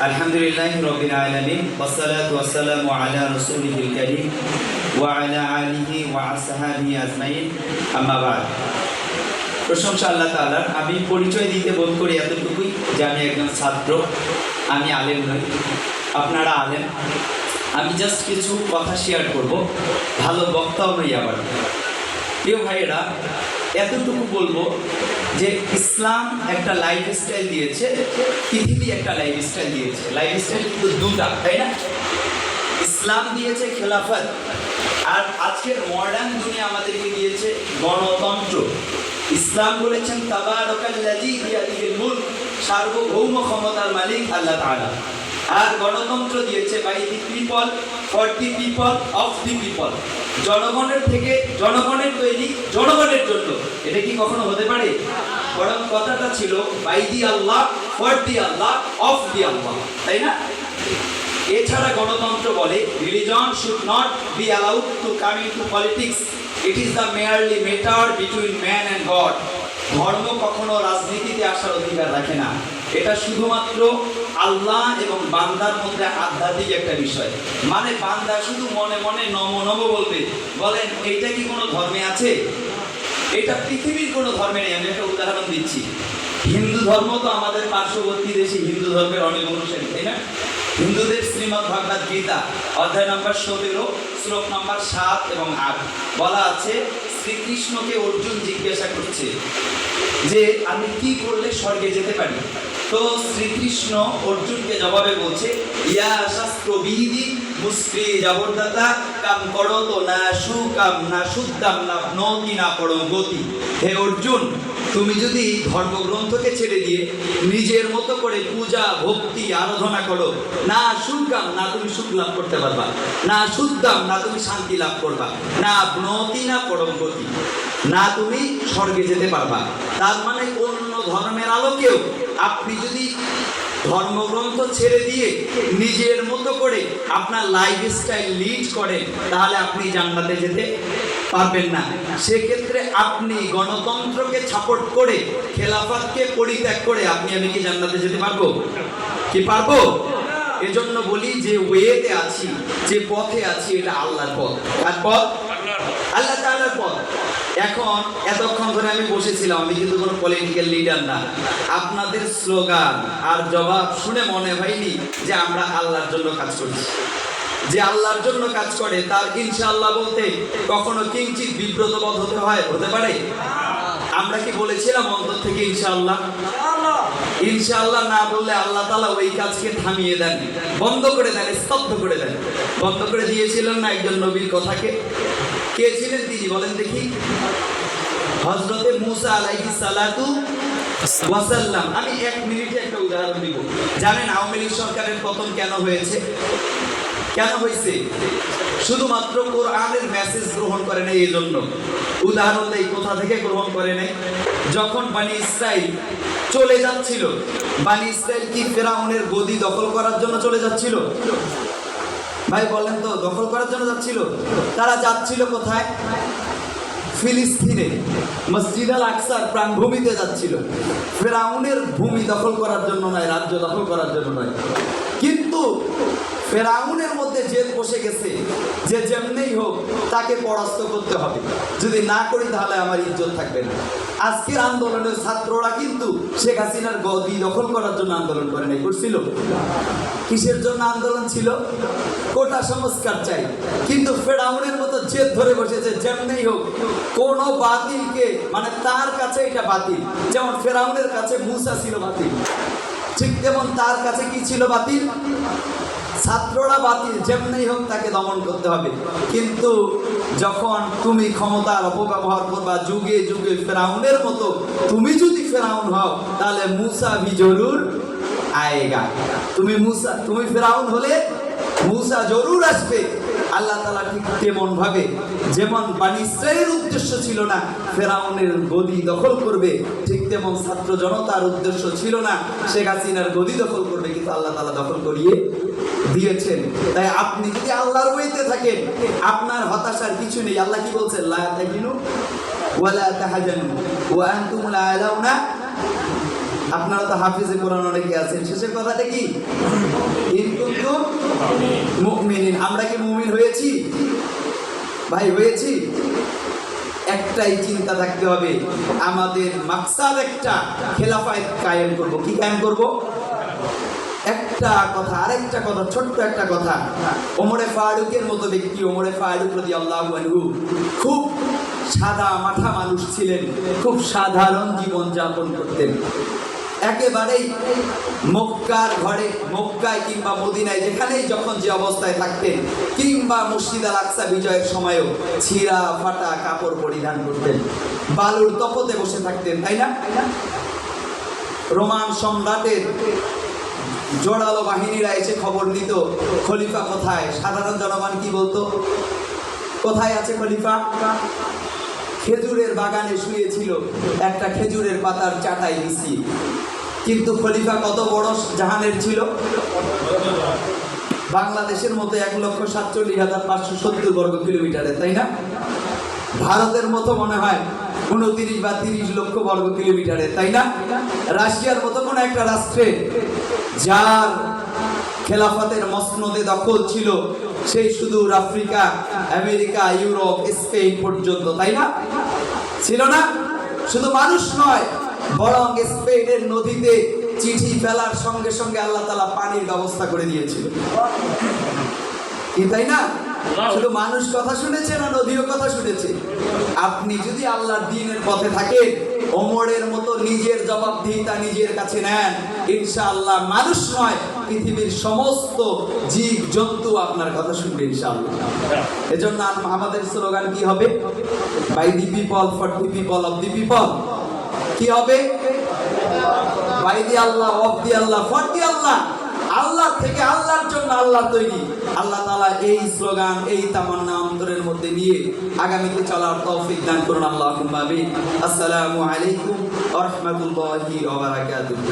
আলহামদুলিল্লাহ রবিন আমি পরিচয় দিতে বোধ করি এতটুকুই যে আমি একজন ছাত্র। আমি আলেম নই। আপনারা আলেম। আমি জাস্ট কিছু কথা শেয়ার করব। ভালো বক্তাও নই আবার প্রিয় ভাইয়েরা, এতটুকু বলব যে ইসলাম একটা লাইফস্টাইল দিয়েছে, পৃথিবী একটা লাইফস্টাইল দিয়েছে। লাইফস্টাইল কিন্তু দুটা, তাই না? ইসলাম দিয়েছে খেলাফত, আর আজকের মডার্ন দুনিয়া আমাদেরকে দিয়েছে গণতন্ত্র। ইসলাম বলেছেন সার্বভৌম ক্ষমতার মালিক আল্লাহ তাআলা। আর গণতন্ত্র দিয়েছে by the people for the people of the people জনগণের থেকে, জনগণের জনগণের জন্য। এটা কি কখনো হতে পারে? বরং কথাটা ছিল, by the Allah, for the Allah, of the Allah তাই না? এছাড়া গণতন্ত্র বলে religion should not be allowed to come into politics it is the merely matter between man and God ধর্ম কখনো রাজনীতিতে আসার অধিকার রাখে না। এটা শুধুমাত্র আল্লাহ এবং বান্দার মধ্যে আধ্যাত্মিক একটা বিষয়। মানে বান্দা শুধু মনে মনে নম নম বলবে। বলেন, এইটা কি কোনো ধর্মে আছে? এটা পৃথিবীর কোনো ধর্মে নেই। আমি একটা উদাহরণ দিচ্ছি। হিন্দু ধর্ম তো আমাদের পার্শ্ববর্তী দেশে হিন্দু ধর্মের অনেক অনুসারী, তাই না? হিন্দুদের শ্রীমদ্ ভগবত গীতা, অধ্যায় নম্বর সতেরো, শ্লোক নম্বর সাত এবং আট। বলা আছে, শ্রীকৃষ্ণকে অর্জুন জিজ্ঞাসা করছে যে, আমি কি করলে স্বর্গে যেতে পারি? তো শ্রীকৃষ্ণ অর্জুনকে জবাবে বলছে, ইয়া শাস্ত্র বিধি মুস্ত্রি জবরদাতা, কাম করো তো না সুকাম, না শুদ্ধাম, না নতি, না পড়ো গতি। হে অর্জুন, তুমি যদি ধর্মগ্রন্থকে ছেড়ে দিয়ে নিজের মতো করে পূজা, ভক্তি, আরাধনা করো, না সুকাম, না তুমি সুখ লাভ করতে পারবা, না শুদ্ধাম, না তুমি শান্তি লাভ করবা, না নতি, না পরম গতি, না তুমি স্বর্গে যেতে পারবা। তার মানে অন্য ধর্মের আলোকেও আপনি যদি ধর্মগ্রন্থ ছেড়ে দিয়ে নিজের মতো করে আপনার লাইফ স্টাইল লিড করেন, তাহলে আপনি জান্নাতে যেতে পারবেন না। সেক্ষেত্রে আপনি গণতন্ত্রকে সাপোর্ট করে, খেলাফতকে পরিত্যাগ করে আপনি আমি কি জান্নাতে যেতে পারব? কি পারব? এজন্য বলি যে ওয়েতে আছি, যে পথে আছি, এটা আল্লাহর পথ। কার পথ? আল্লাহ তাআলার পথ। এখন এতক্ষণ ধরে আমি বসেছিলাম, আমি কিন্তু কোনো পলিটিক্যাল লিডার না। আপনাদের স্লোগান আর জবাব শুনে মনে হয়নি যে আমরা আল্লাহর জন্য কাজ করছি। যে আল্লাহর জন্য কাজ করে, তার ইনশাআল্লাহ বলতে কখনো কিঞ্চিত বিব্রত বোধ হতে হয়, হতে পারে? আমরা কি বলেছিলাম অন্তর থেকে ইনশাআল্লাহ? ইনশাআল্লাহ না বললে আল্লাহ তালা ওই কাজকে থামিয়ে দেন, বন্ধ করে দেন, স্তব্ধ করে দেন। বন্ধ করে দিয়েছিলেন না একজন নবীর কথাকে? কে ছিলেন তিনি বলেন দেখি। হজরতে মুসা আলাইহি সালাতু ওয়াসাল্লাম। আমি এক মিনিটে একটা উদাহরণ দিব। জানেন আওয়ামী লীগ সরকারের পতন কেন হয়েছে? কেন হয়েছে? শুধুমাত্র কোরআনের মেসেজ গ্রহণ করে নাই এই জন্য উদাহরণ দেই, কোথা থেকে গ্রহণ করে নাই? যখন বানি ইসরাইল চলে যাচ্ছিল, বানি ইসরাইল কি ফেরাউনের গদি দখল করার জন্য চলে যাচ্ছিল? ভাই, বলেন তো, দখল করার জন্য যাচ্ছিল? তারা যাচ্ছিল কোথায়? ফিলিস্তিনে। মসজিদ আল আকসার প্রাণভূমিতে যাচ্ছিল। ফেরাউনের ভূমি দখল করার জন্য নয়, রাজ্য দখল করার জন্য নয়। কিন্তু ফেরাউনের মধ্যে জেদ বসে গেছে যে যেমনেই হোক তাকে পরাস্ত করতে হবে। যদি না করি তাহলে আমার ইজ্জত থাকবে না। আজকের আন্দোলনের ছাত্ররা কিন্তু শেখ হাসিনার গদি দখল করার জন্য আন্দোলন করে নাই। করছিল? কিসের জন্য আন্দোলন ছিল? কোটা সংস্কার চাই। কিন্তু ফেরাউনের মতো জেদ ধরে বসেছে যেমনেই হোক, কোন বাতিলকে মানে তার কাছে এটা বাতিল। যেমন ফেরাউনের কাছে মুসা ছিল বাতিল। ঠিক তেমন তার কাছে কি ছিল বাতিল? ছাত্ররা বাতিল, যেমনি হোক তাকে দমন করতে হবে। কিন্তু যখন তুমি ক্ষমতার অপব্যবহার করবা, যুগে যুগে ফেরাউনের মতো, তুমি যদি ফেরাউন হও, তাহলে মুসা বি জরুর আয়েগা। তুমি মুসা, তুমি ফেরাউন হলে মুসা জরুর আসবে। আল্লাহ তালা ঠিক তেমন ভাবে যেমন ইসরায়েলের উদ্দেশ্য ছিল না, ফেরাউনের গদি দখল করবে, ঠিক তেমন ছাত্র জনতার উদ্দেশ্য ছিল না, শেখ হাসিনার গদি দখল করবে কিন্তু আল্লাহ তালা দখল করিয়ে দিয়েছেন। তাই আপনি যদি আল্লাহর বইতে থাকেন, আপনার হতাশার কিছু নেই। আল্লাহ কি বলছেন? লা তাহাজানু ওয়া আনতুমুল আলাউনা আপনারা তো হাফিজে কোরআন অনেকে আছেন। শেষের কথাটা কি? মুমিনিন। আমরা কি মুমিন হয়েছি? ভাই, হয়েছি? একটাই চিন্তা থাকতে হবে। আমাদের মাকসাদ একটা, খেলাফায় কায়েম করব। কি কায়েম করব? একটা কথা, আরেকটা কথা, ছোট্ট একটা কথা। ওমরে ফারুকের মতো ব্যক্তি, ওমরে ফারুক রদি আল্লাহ খুব সাদা মাথা মানুষ ছিলেন। খুব সাধারণ জীবন যাপন করতেন। একেবারেই মক্কার ঘরে, মক্কায় কিংবা মদিনায়, যেখানেই যখন যে অবস্থায় থাকতেন, কিংবা মুর্শিদ আল আকসা বিজয়ের সময়ও ছিঁড়া ফাটা কাপড় পরিধান করতেন। বালুর তপতে বসে থাকতেন, তাই না? রোমান সম্রাটের জোরালো বাহিনীরা এসে খবর দিত, খলিফা কোথায়? সাধারণ জনগণ কি বলতো? কোথায় আছে খলিফা? খেজুরের বাগানে শুয়েছিল একটা খেজুরের পাতার চাটাই বিছিয়ে কিন্তু খলিফা কত বড় জাহানের ছিল? বাংলাদেশের মতো এক লক্ষ সাতচল্লিশ হাজার পাঁচশো সত্তর বর্গ কিলোমিটারে, তাই না? ভারতের মতো মনে হয় উনত্রিশ বা তিরিশ লক্ষ বর্গ কিলোমিটারে, তাই না? রাশিয়ার মতো কোনো একটা রাষ্ট্রে যার খেলাফতের মসনদে দখল ছিল সেই সুদূর আফ্রিকা, আমেরিকা, ইউরোপ, স্পেন পর্যন্ত, তাই না? ছিল না? শুধু মানুষ নয়, বরং স্পেনের নদীতে চিঠি ফেলার সঙ্গে সঙ্গে আল্লাহ তালা পানির ব্যবস্থা করে দিয়েছিল। কি, তাই না? শুধু মানুষ কথা শুনেছে না নদীও কথা শুনেছে? আপনি যদি আল্লাহর দিনের পথে থাকেন ওমরের মতো নিজের জবাবদিহিতা নিজের কাছে নেন ইনশাআল্লাহ মানুষ নয় পৃথিবীর সমস্ত জীব জন্তু আপনার কথা শুনবে ইনশাআল্লাহ। এজন্য আম- আমাদের স্লোগান কি হবে? By the people for the people of the people কি হবে? By the Allah of the Allah for the Allah আল্লাহ থেকে আল্লাহর জন্য আল্লাহ তৈরি। আল্লাহ তালা এই স্লোগান, এই তামান্না অন্তরের মধ্যে নিয়ে আগামীতে চলার তৌফিক দান করুন আল্লাহ আসসালামু আলাইকুম রাহমাতুল্লাহি ওয়া বারাকাতুহু।